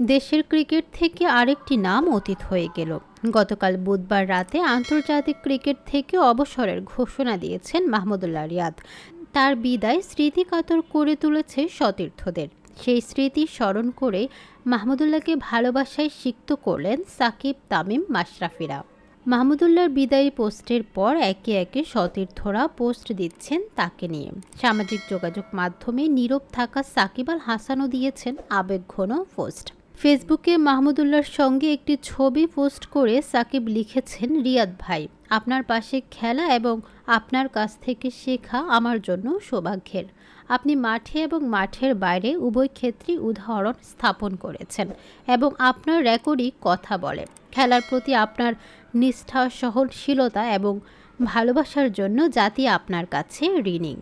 দেশের ক্রিকেট থেকে আরেকটি নাম অতীত হয়ে গেল। গতকাল বুধবার রাতে আন্তর্জাতিক ক্রিকেট থেকে অবসরের ঘোষণা দিয়েছেন মাহমুদুল্লাহ রিয়াদ। তার বিদায় স্মৃতিকাতর করে তুলেছে সতীর্থদের। সেই স্মৃতি স্মরণ করে মাহমুদুল্লাহকে ভালোবাসায় সিক্ত করলেন সাকিব, তামিম, মাশরাফিরা। মাহমুদুল্লাহর বিদায়ী পোস্টের পর একে একে সতীর্থরা পোস্ট দিচ্ছেন তাকে নিয়ে। সামাজিক যোগাযোগ মাধ্যমে নীরব থাকা সাকিব আল হাসানও দিয়েছেন আবেগঘন পোস্ট। ফেসবুকে মাহমুদুল্লাহর সঙ্গে একটি ছবি পোস্ট করে সাকিব লিখেছেন, রিয়াদ ভাই, আপনার পাশে খেলা এবং আপনার কাছ থেকে শেখা আমার জন্য সৌভাগ্যের। আপনি মাঠে এবং মাঠের বাইরে উভয় ক্ষেত্রেই উদাহরণ স্থাপন করেছেন এবং আপনার রেকর্ডই কথা বলে। খেলার প্রতি আপনার নিষ্ঠা সহনশীলতা এবং ভালোবাসার জন্য জাতি আপনার কাছে ঋণী।